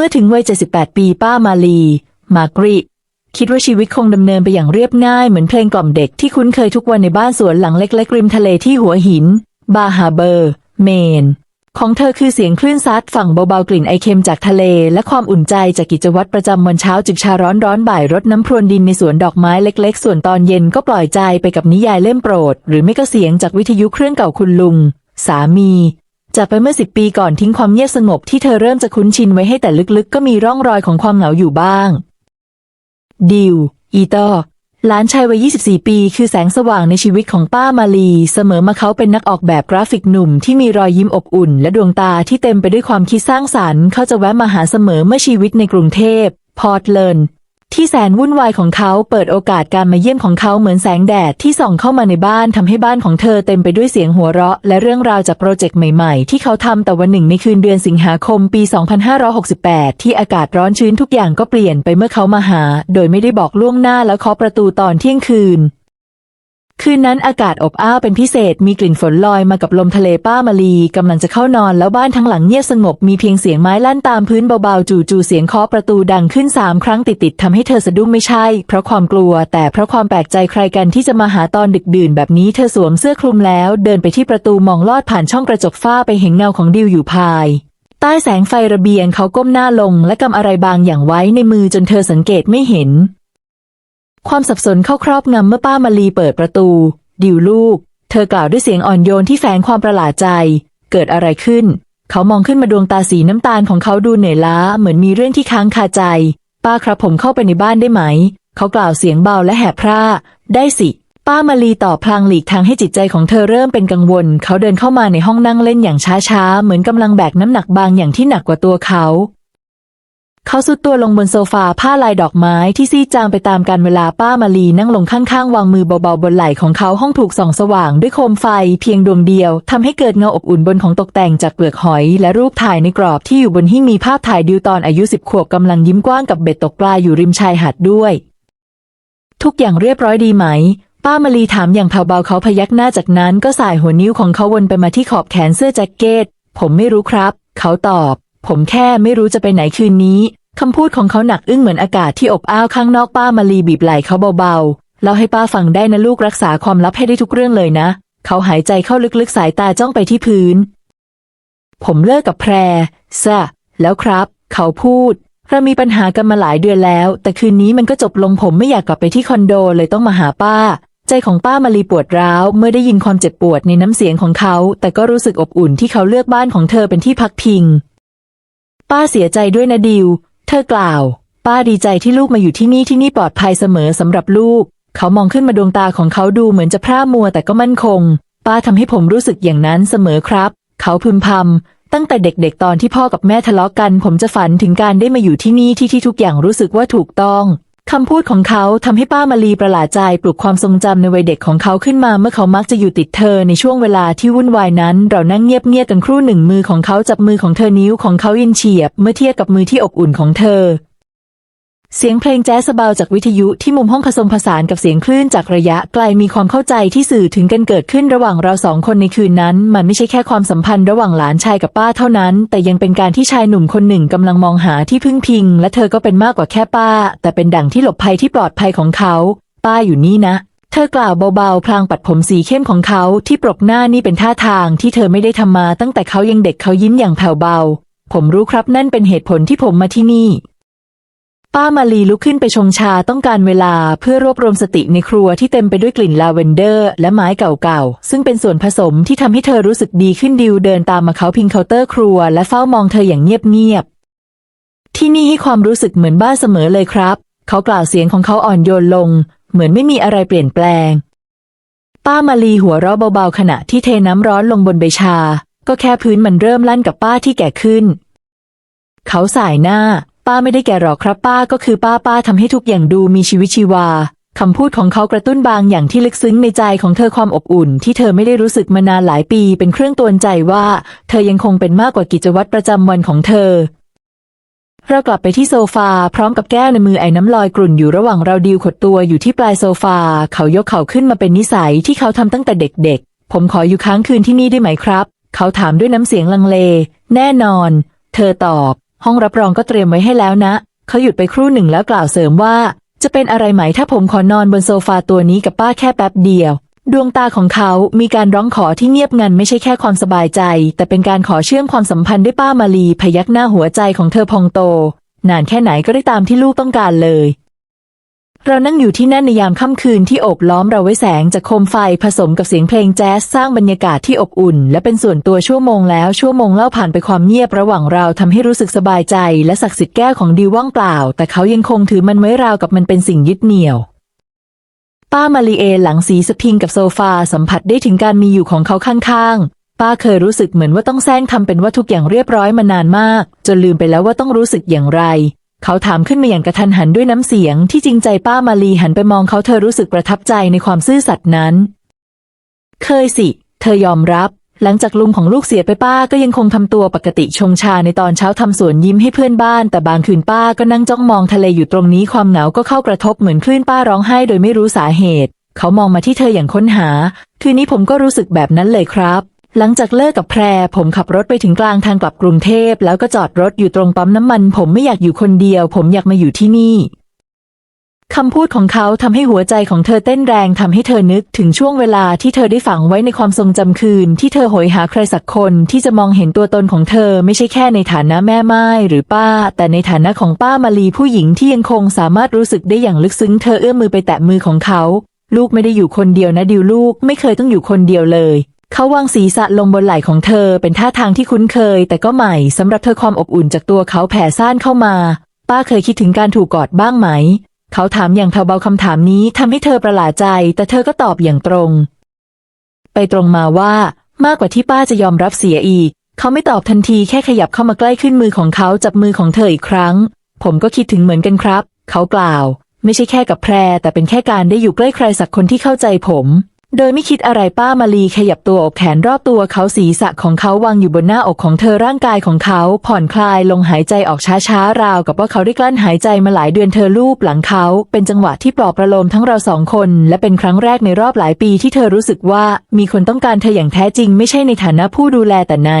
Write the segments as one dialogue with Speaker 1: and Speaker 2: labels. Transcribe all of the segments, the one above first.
Speaker 1: เมื่อถึงวัย 78 ปีป้ามาลี มากริคิดว่าชีวิตคงดำเนินไปอย่างเรียบง่ายเหมือนเพลงกล่อมเด็กที่คุ้นเคยทุกวันในบ้านสวนหลังเล็กๆริมทะเลที่หัวหิน บาฮาเบอร์ เมน ของเธอคือเสียงคลื่นซัดฝั่งเบาๆกลิ่นไอเค็มจากทะเล และความอุ่นใจจากกิจวัตรประจำวันเช้าจิบชาร้อนร้อนๆบ่ายรดน้ำพรวนดินในสวนดอกไม้เล็กๆ ส่วนตอนเย็นก็ปล่อยใจไปกับนิยายเล่มโปรด หรือไม่ก็เสียงจากวิทยุเครื่องเก่าคุณลุง สามี จากไปเมื่อสิบปีก่อนทิ้งความเงียบสงบที่เธอเริ่มจะคุ้นชินไว้ให้แต่ลึกๆ ก็มีร่องรอยของความเหงาอยู่บ้าง ดิว อีตอหลานชายวัย 24 ปี คือแสงสว่างในชีวิตของป้ามาลี เสมอมาเขาเป็นนักออกแบบกราฟิกหนุ่มที่มีรอยยิ้มอบอุ่น และดวงตาที่เต็มไปด้วยความคิดสร้างสรรค์ เขาจะแวะมาหาเสมอเมื่อชีวิตในกรุงเทพ พอร์ตเลน ที่แสนวุ่นวายของเขาเปิดโอกาสการมาเยี่ยมของเขาเหมือนแสงแดดที่ส่องเข้ามาในบ้านทำให้บ้านของเธอเต็มไปด้วยเสียงหัวเราะ และเรื่องราวจากโปรเจกต์ใหม่ๆ ที่เขาทำแต่วันหนึ่งในคืนเดือนสิงหาคมปี 2568 ที่อากาศร้อนชื้นทุกอย่างก็เปลี่ยนไปเมื่อเขามาหา โดยไม่ได้บอกล่วงหน้าแล้วเคาะประตูตอนเที่ยงคืน คืนนั้นอากาศอบอ้าวเป็นพิเศษ มีกลิ่นฝนลอยมากับลมทะเลป้ามาลีกำลังจะเข้านอนแล้วบ้านทั้งหลังเงียบสงบ มีเพียงเสียงไม้ลั่นตามพื้นเบาๆ จู่ๆเสียงเคาะประตูดังขึ้นสามครั้งติดๆทำให้เธอสะดุ้งไม่ใช่ เพราะความกลัว แต่เพราะความแปลกใจใครกันที่จะมาหาตอนดึกดื่นแบบนี้เธอสวมเสื้อคลุมแล้ว เดินไปที่ประตูมองลอดผ่านช่องกระจกฝ้าไปเห็นเงาของดิวอยู่ภายใต้แสงไฟระเบียงเขาก้มหน้าลงและกำอะไรบางอย่างไว้ในมือจนเธอสังเกตไม่เห็น ความสับสนเข้าครอบงำเมื่อป้ามาลีเปิดประตู ดิวลูก เธอกล่าวด้วยเสียงอ่อนโยนที่แฝงความประหลาดใจ เกิดอะไรขึ้น เขามองขึ้นมาดวงตาสีน้ำตาลของเขาดูเหนื่อยล้าเหมือนมีเรื่องที่ค้างคาใจ ป้าครับผมเข้าไปในบ้านได้ไหม เขากล่าวเสียงเบาและแหบพร่า ได้สิ ป้ามาลีตอบพลางหลีกทางให้จิตใจของเธอเริ่มเป็นกังวล เขาเดินเข้ามาในห้องนั่งเล่นอย่างช้าๆ เหมือนกำลังแบกน้ำหนักบางอย่างที่หนักกว่าตัวเขา เขาสุดตัวลงบนโซฟาผ้าลายดอกไม้ที่ซีจางไปตามกาลเวลาป้ามาลีนั่งลงข้างๆ วางมือเบาๆ บนไหล่ของเขาห้องถูกส่องสว่างด้วยโคมไฟเพียงดวงเดียวทำให้เกิดเงาอบอุ่นบนของตกแต่งจากเปลือกหอย และรูปถ่ายในกรอบที่อยู่บนหิ้งมีภาพถ่ายดิวตอนอายุสิบขวบกำลังยิ้มกว้างกับเบ็ดตกปลาอยู่ริมชายหาดด้วย ทุกอย่างเรียบร้อยดีไหม ป้ามาลีถามอย่างเบาๆเขาพยักหน้าจากนั้นก็สายหัวนิ้วของเขาวนไปมาที่ขอบแขนเสื้อแจ็คเก็ตผมไม่รู้ครับ เขาตอบ ผมแค่ไม่รู้จะไปไหนคืนนี้ คำพูดของเขาหนักอึ้งเหมือนอากาศที่อบอ้าวข้างนอกป้ามาลีบีบไหล่เขาเบาๆเล่าให้ป้าฟังได้นะลูกรักษาความลับให้ได้ทุกเรื่องเลยนะ เขาหายใจเข้าลึกๆสายตาจ้องไปที่พื้น ผมเลิกกับแพรซะแล้วครับ เขาพูด เรามีปัญหากันมาหลายเดือนแล้ว แต่คืนนี้มันก็จบลงผมไม่อยากกลับไปที่คอนโดเลยต้องมาหาป้า ใจของป้ามาลีปวดร้าวเมื่อได้ยินความเจ็บปวดในน้ำเสียงของเขา แต่ก็รู้สึกอบอุ่นที่เขาเลือกบ้านของเธอเป็นที่พักพิง ป้าเสียใจด้วยนะดิว เธอกล่าว ป้าดีใจที่ลูกมาอยู่ที่นี่ที่นี่ปลอดภัยเสมอสำหรับลูก เขามองขึ้นมาดวงตาของเขาดูเหมือนจะพร่ามัวแต่ก็มั่นคง ป้าทำให้ผมรู้สึกอย่างนั้นเสมอครับ เขาพึมพำตั้งแต่เด็กๆ ตอนที่พ่อกับแม่ทะเลาะกัน ผมจะฝันถึงการได้มาอยู่ที่นี่ที่ที่ทุกอย่างรู้สึกว่าถูกต้อง คำพูดของเขาทำให้ป้ามาลีประหลาดใจปลุกความทรงจำในวัยเด็กของเขาขึ้นมาเมื่อเขามักจะอยู่ติดเธอในช่วงเวลาที่วุ่นวายนั้น เรานั่งเงียบๆกันครู่หนึ่งมือของเขาจับมือของเธอนิ้วของเขาเย็นเฉียบ เมื่อเทียบกับมือที่อบอุ่นของเธอ เสียงเพลงแจ๊สเบาจากวิทยุที่มุมห้องผสมผสานกับเสียงคลื่นจากระยะไกลมีความเข้าใจที่สื่อถึงกันเกิดขึ้นระหว่างเราสองคนในคืนนั้น มันไม่ใช่แค่ความสัมพันธ์ระหว่างหลานชายกับป้าเท่านั้น แต่ยังเป็นการที่ชายหนุ่มคนหนึ่งกำลังมองหาที่พึ่งพิง และเธอก็เป็นมากกว่าแค่ป้า แต่เป็นดั่งที่หลบภัยที่ปลอดภัยของเขา ป้าอยู่นี่นะ เธอกล่าวเบาๆพลางปัดผมสีเข้มของเขาที่ปรกหน้านี่เป็นท่าทางที่เธอไม่ได้ทำมาตั้งแต่เขายังเด็กเขายิ้มอย่างแผ่วเบา ผมรู้ครับนั่นเป็นเหตุผลที่ผมมาที่นี่ ป้ามาลีลุกขึ้นไปชงชาต้องการเวลาเพื่อรวบรวมสติในครัวที่เต็มไปด้วยกลิ่นลาเวนเดอร์ และไม้เก่าๆ ซึ่งเป็นส่วนผสมที่ทำให้เธอรู้สึกดีขึ้นดิวเดินตามมาเขาพิงเคาน์เตอร์ครัว และเฝ้ามองเธออย่างเงียบๆ ที่นี่ให้ความรู้สึกเหมือนบ้านเสมอเลยครับ เขากล่าวเสียงของเขาอ่อนโยนลง เหมือนไม่มีอะไรเปลี่ยนแปลง ป้ามาลีหัวเราะเบาๆขณะที่เทน้ำร้อนลงบนใบชา ก็แค่พื้นมันเริ่มลั่นกับป้าที่แก่ขึ้น เขาสายหน้า ป้าไม่ได้แก่หรอกครับป้าก็คือป้าป้าทำให้ทุกอย่างดูมีชีวิตชีวาคำพูดของเขากระตุ้นบางอย่างที่ลึกซึ้งในใจของเธอความอบอุ่น ที่เธอไม่ได้รู้สึกมานานหลายปีเป็นเครื่องตือนใจว่า เธอยังคงเป็นมากกว่ากิจวัตรประจำวันของเธอ เรากลับไปที่โซฟา พร้อมกับแก้วในมือไอ้น้ำลอยกลุ่นอยู่ระหว่างเราดิวขดตัวอยู่ที่ปลายโซฟา เขายกเข่าขึ้นมาเป็นนิสัยที่เขาทำตั้งแต่เด็กๆ ผมขออยู่ค้างคืนที่นี่ได้ไหมครับ เขาถามด้วยน้ำเสียงลังเล แน่นอน เธอตอบ ห้องรับรองก็เตรียมไว้ให้แล้วนะ เขาหยุดไปครู่หนึ่งแล้วกล่าวเสริมว่า จะเป็นอะไรไหมถ้าผมขอนอนบนโซฟาตัวนี้กับป้าแค่แป๊บเดียว ดวงตาของเขามีการร้องขอที่เงียบงันไม่ใช่แค่ความสบายใจ แต่เป็นการขอเชื่อมความสัมพันธ์ด้วยป้ามาลีพยักหน้าหัวใจของเธอพองโต นานแค่ไหนก็ได้ตามที่ลูกต้องการเลย เรานั่งอยู่ที่นั่นในยามค่ำคืนที่โอบล้อมเราไว้แสงจากโคมไฟผสมกับเสียงเพลงแจ๊สสร้างบรรยากาศที่อบอุ่น และเป็นส่วนตัวชั่วโมงแล้วชั่วโมงเล่าผ่านไปความเงียบระหว่างเราทำให้รู้สึกสบายใจ และศักดิ์สิทธิ์แก้วของดิวว่างเปล่า แต่เขายังคงถือมันไว้ราวกับมันเป็นสิ่งยึดเหนี่ยวป้ามาลีเอหลังสีสพิงกับโซฟาสัมผัสได้ถึงการมีอยู่ของเขาข้างๆ ป้าเคยรู้สึกเหมือนว่าต้องแซงทำเป็นว่าทุกอย่างเรียบร้อยมานานมาก จนลืมไปแล้วว่าต้องรู้สึกอย่างไร เขาถามขึ้นมาอย่างกระทันหันด้วยน้ำเสียงที่จริงใจป้ามาลีหันไปมองเขาเธอรู้สึกประทับใจในความซื่อสัตย์นั้น เคยสิ เธอยอมรับ หลังจากลุงของลูกเสียไปป้าก็ยังคงทำตัวปกติชงชาในตอนเช้าทำสวนยิ้มให้เพื่อนบ้าน แต่บางคืนป้าก็นั่งจ้องมองทะเลอยู่ตรงนี้ความเหงาก็เข้ากระทบเหมือนคลื่นป้าร้องไห้โดยไม่รู้สาเหตุ เขามองมาที่เธออย่างค้นหา คืนนี้ผมก็รู้สึกแบบนั้นเลยครับ หลังจากเลิกกับแพร ผมขับรถไปถึงกลางทางกลับกรุงเทพ แล้วก็จอดรถอยู่ตรงปั๊มน้ำมัน ผมไม่อยากอยู่คนเดียว ผมอยากมาอยู่ที่นี่คำพูดของเขาทำให้หัวใจของเธอเต้นแรงทำให้เธอนึกถึงช่วงเวลาที่เธอได้ฝังไว้ในความทรงจำคืน ที่เธอโหยหาใครสักคนที่จะมองเห็นตัวตนของเธอไม่ใช่แค่ในฐานะแม่ไม้หรือป้า แต่ในฐานะของป้ามาลีผู้หญิงที่ยังคงสามารถรู้สึกได้อย่างลึกซึ้งเธอเอื้อมมือไปแตะมือของเขา ลูกไม่ได้อยู่คนเดียวนะดิวลูกไม่เคยต้องอยู่คนเดียวเลย เขาวางศีรษะลงบนไหล่ของเธอเป็นท่าทางที่คุ้นเคย แต่ก็ใหม่สำหรับเธอความอบอุ่นจากตัวเขาแผ่ซ่านเข้ามา ป้าเคยคิดถึงการถูกกอดบ้างไหม เขาถามอย่างเบาๆคำถามนี้ทำให้เธอประหลาดใจ แต่เธอก็ตอบอย่างตรง ไปตรงมาว่ามากกว่าที่ป้าจะยอมรับเสียอีก เขาไม่ตอบทันทีแค่ขยับเข้ามาใกล้ขึ้นมือของเขาจับมือของเธออีกครั้ง ผมก็คิดถึงเหมือนกันครับ เขากล่าว ไม่ใช่แค่กับแพรแต่เป็นแค่การได้อยู่ใกล้ใครสักคนที่เข้าใจผม โดยไม่คิดอะไรป้ามาลีขยับตัวอกแขนรอบตัวเขาศีรษะของเขาวางอยู่บนหน้าอกของเธอร่างกายของเขา ผ่อนคลายลงหายใจออกช้าๆ ราวกับว่าเขาได้กลั้นหายใจมาหลายเดือนเธอลูบหลังเขา เป็นจังหวะที่ปลอบประโลมทั้งเราสองคน และเป็นครั้งแรกในรอบหลายปีที่เธอรู้สึกว่ามีคนต้องการเธออย่างแท้จริง ไม่ใช่ในฐานะผู้ดูแลแต่ใน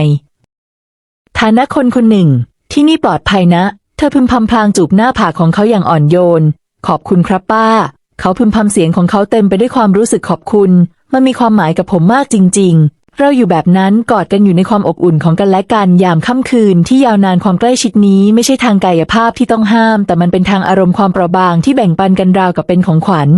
Speaker 1: ฐานะคนคนหนึ่ง ที่นี่ปลอดภัยนะ เธอพึมพำพลางจูบหน้าผากของเขาอย่างอ่อนโยน ขอบคุณครับป้า เขาพึมพำเสียงของเขาเต็มไปด้วยความรู้สึกขอบคุณ มันมีความหมายกับผมมากจริง ๆ เราอยู่แบบนั้นกอดกันอยู่ในความอบอุ่นของกันและกันยามค่ำคืนที่ยาวนานความใกล้ชิดนี้ไม่ใช่ทางกายภาพที่ต้องห้าม แต่มันเป็นทางอารมณ์ความเปราะบางที่แบ่งปันกันราวกับเป็นของขวัญ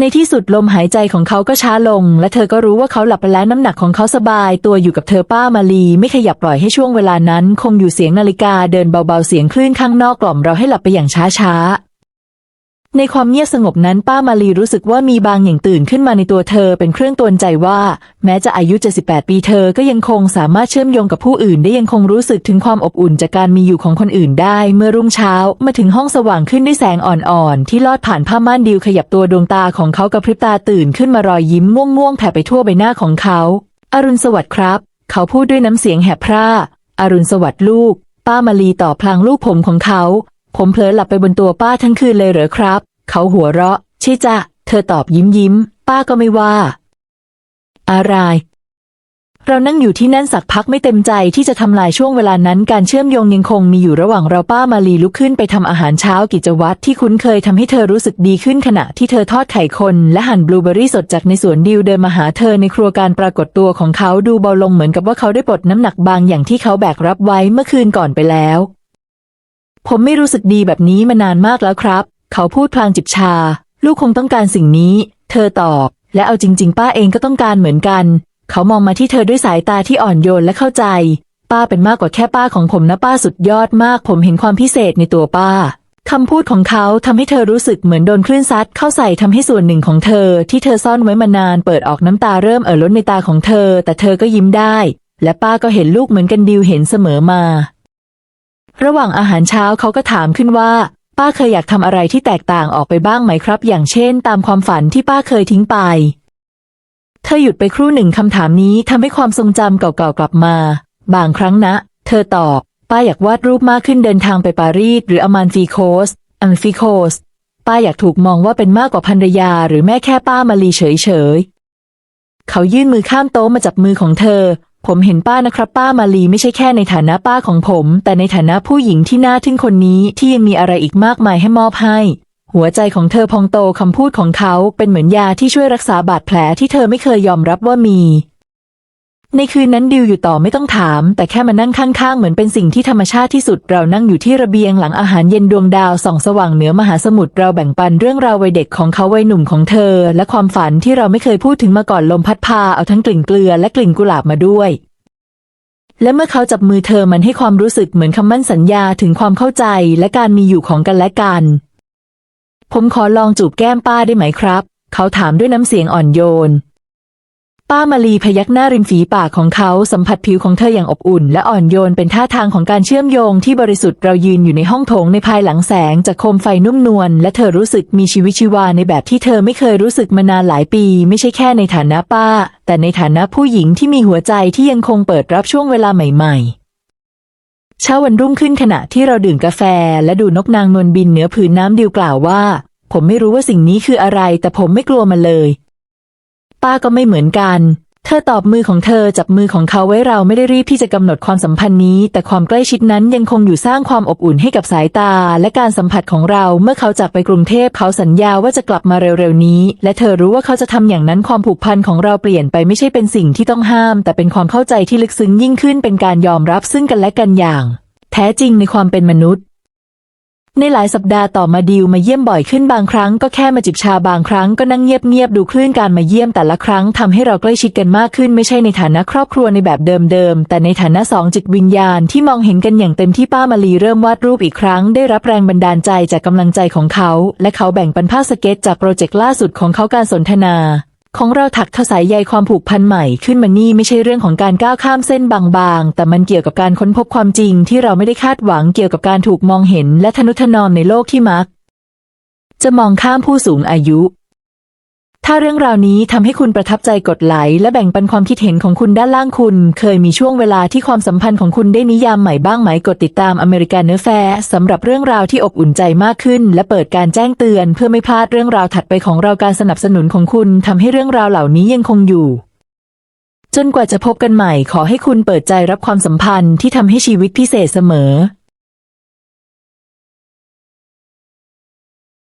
Speaker 1: ในที่สุดลมหายใจของเขาก็ช้าลง และเธอก็รู้ว่าเขาหลับไปแล้วน้ำหนักของเขาสบาย ตัวอยู่กับเธอป้ามาลีไม่ขยับปล่อยให้ช่วงเวลานั้น คงอยู่เสียงนาฬิกาเดินเบาๆเสียงคลื่นข้างนอกกล่อมเราให้หลับไปอย่างช้าๆ ในความเงียบสงบนั้นป้ามาลีรู้สึกว่ามีบางอย่างตื่นขึ้นมาในตัวเธอเป็นเครื่องตือนใจว่า แม้จะอายุ 78 ปีเธอก็ยังคงสามารถเชื่อมโยงกับผู้อื่นได้ยังคงรู้สึกถึงความอบอุ่นจากการมีอยู่ของคนอื่นได้ เมื่อรุ่งเช้ามาถึงห้องสว่างขึ้นด้วยแสงอ่อนๆ ที่ลอดผ่านผ้าม่านดิวขยับตัวดวงตาของเขากระพริบตาตื่นขึ้นมารอยยิ้มม่วงๆแผ่ไปทั่วใบหน้าของเขา อรุณสวัสดิ์ครับ เขาพูดด้วยน้ำเสียงแหบพร่าอรุณสวัสดิ์ลูก ป้ามาลีตอบพลางลูกผมของเขา ผมเผลอหลับไปบนตัวป้าทั้งคืนเลยเหรอครับ เขาหัวเราะ ใช่จ้ะ เธอตอบยิ้มยิ้ม ป้าก็ไม่ว่า อะไร เรานั่งอยู่ที่นั่นสักพักไม่เต็มใจที่จะทำลายช่วงเวลานั้น การเชื่อมโยงยังคงมีอยู่ระหว่างเราป้ามาลีลุกขึ้นไปทำอาหารเช้ากิจวัตรที่คุ้นเคยทำให้เธอรู้สึกดีขึ้นขณะที่เธอทอดไข่คนและหั่นบลูเบอร์รี่สดจากในสวนดิวเดินมาหาเธอในครัวการปรากฏตัวของเขาดูเบาลงเหมือนกับว่าเขาได้ปลดน้ำหนักบางอย่างที่เขาแบกรับไว้เมื่อคืนก่อนไปแล้ว ผมไม่รู้สึกดีแบบนี้มานานมากแล้วครับ เขาพูดพลางจิบชา ลูกคงต้องการสิ่งนี้ เธอตอบ และเอาจริง ๆ ป้าเองก็ต้องการเหมือนกัน เขามองมาที่เธอด้วยสายตาที่อ่อนโยนและเข้าใจ ป้าเป็นมากกว่าแค่ป้าของผมนะป้าสุดยอดมาก ผมเห็นความพิเศษในตัวป้าคำพูดของเขาทำให้เธอรู้สึกเหมือนโดนคลื่นซัดเข้าใส่ทำให้ส่วนหนึ่งของเธอ ที่เธอซ่อนไว้มานานเปิดออกน้ำตาเริ่มเอ่อล้นในตาของเธอ แต่เธอก็ยิ้มได้ และป้าก็เห็นลูกเหมือนกันดิวเห็นเสมอมา ระหว่างอาหารเช้าเขาก็ถามขึ้นว่า ป้าเคยอยากทำอะไรที่แตกต่างออกไปบ้างไหมครับ อย่างเช่น ตามความฝันที่ป้าเคยทิ้งไป เธอหยุดไปครู่หนึ่งคำถามนี้ทำให้ความทรงจำเก่าๆกลับมา บางครั้งนะ เธอตอบ ป้าอยากวาดรูปมากขึ้นเดินทางไปปารีสหรืออมานฟีโคสอังฟีโคส ป้าอยากถูกมองว่าเป็นมากกว่าภรรยา หรือแม่แค่ป้ามาลีเฉยๆเขายื่นมือข้ามโต๊ะมาจับมือของเธอ ผมเห็นป้านะครับ ป้ามาลีไม่ใช่แค่ในฐานะป้าของผม แต่ในฐานะผู้หญิงที่น่าทึ่งคนนี้ที่ยังมีอะไรอีกมากมายให้มอบให้ หัวใจของเธอพองโตคำพูดของเขาเป็นเหมือนยาที่ช่วยรักษาบาดแผลที่เธอไม่เคยยอมรับว่ามี ในคืนนั้นดิวอยู่ต่อไม่ต้องถาม แต่แค่มานั่งข้างๆ เหมือนเป็นสิ่งที่ธรรมชาติที่สุด เรานั่งอยู่ที่ระเบียงหลังอาหารเย็นดวงดาวส่องสว่างเหนือมหาสมุทรเราแบ่งปันเรื่องราววัยเด็กของเขาวัยหนุ่มของเธอ และความฝันที่เราไม่เคยพูดถึงมาก่อนลมพัดพาเอาทั้งกลิ่นเกลือและกลิ่นกุหลาบมาด้วย และเมื่อเขาจับมือเธอมันให้ความรู้สึกเหมือนคำมั่นสัญญาถึงความเข้าใจและการมีอยู่ของกันและกัน ผมขอลองจูบแก้มป้าได้ไหมครับ เขาถามด้วยน้ำเสียงอ่อนโยน ป้ามาลีพยักหน้าริมฝีปากของเขาสัมผัสผิวของเธออย่างอบอุ่น และอ่อนโยนเป็นท่าทางของการเชื่อมโยงที่บริสุทธิ์เรายืนอยู่ในห้องโถงในภายหลังแสงจากโคมไฟนุ่มนวลและเธอรู้สึกมีชีวิตชีวาในแบบที่เธอไม่เคยรู้สึกมานานหลายปี ไม่ใช่แค่ในฐานะป้า แต่ในฐานะผู้หญิงที่มีหัวใจที่ยังคงเปิดรับช่วงเวลาใหม่ ๆเช้าวันรุ่งขึ้นขณะที่เราดื่มกาแฟ และดูนกนางนวลบินเหนือผืนน้ำดิวกล่าวว่า ผมไม่รู้ว่าสิ่งนี้คืออะไร แต่ผมไม่กลัวมันเลย ป้าก็ไม่เหมือนกัน เธอตอบมือของเธอจับมือของเขาไว้เราไม่ได้รีบที่จะกำหนดความสัมพันธ์นี้ แต่ความใกล้ชิดนั้นยังคงอยู่สร้างความอบอุ่นให้กับสายตา และการสัมผัสของเราเมื่อเขาจากไปกรุงเทพเขาสัญญาว่าจะกลับมาเร็วๆนี้ และเธอรู้ว่าเขาจะทำอย่างนั้นความผูกพันของเราเปลี่ยนไปไม่ใช่เป็นสิ่งที่ต้องห้าม แต่เป็นความเข้าใจที่ลึกซึ้งยิ่งขึ้นเป็นการยอมรับซึ่งกันและกันอย่าง แท้จริงในความเป็นมนุษย์ ในหลายสัปดาห์ต่อมาดิวมาเยี่ยมบ่อยขึ้นบางครั้งก็แค่มาจิบชาบางครั้งก็นั่งเงียบๆดูคลื่นการมาเยี่ยมแต่ละครั้งทำให้เราใกล้ชิดกันมากขึ้นไม่ใช่ในฐานะครอบครัวในแบบเดิมๆแต่ในฐานะสองจิตวิญญาณที่มองเห็นกันอย่างเต็มที่ป้ามาลีเริ่มวาดรูปอีกครั้ง ได้รับแรงบันดาลใจจากกำลังใจของเขา และเขาแบ่งปันภาพสเก็ตจากโปรเจกต์ล่าสุดของเขาการสนทนา ของเราถักทอสายใยความผูกพันใหม่ขึ้นมานี่ไม่ใช่เรื่องของการก้าวข้ามเส้นบางๆ แต่มันเกี่ยวกับการค้นพบความจริงที่เราไม่ได้คาดหวังเกี่ยวกับการถูกมองเห็นและทนุถนอมในโลกที่มัก จะมองข้ามผู้สูงอายุ ถ้าเรื่องราวนี้ทำให้คุณประทับใจกดไลค์และแบ่งปันความคิดเห็นของคุณด้านล่างคุณ เคยมีช่วงเวลาที่ความสัมพันธ์ของคุณได้นิยามใหม่บ้างไหมกดติดตามอเมริกันเนื้อแฟสำหรับเรื่องราวที่อบอุ่นใจมากขึ้น และเปิดการแจ้งเตือนเพื่อไม่พลาดเรื่องราวถัดไปของเราการสนับสนุนของคุณทำให้เรื่องราวเหล่านี้ยังคงอยู่ จนกว่าจะพบกันใหม่ขอให้คุณเปิดใจรับความสัมพันธ์ที่ทำให้ชีวิตพิเศษเสมอ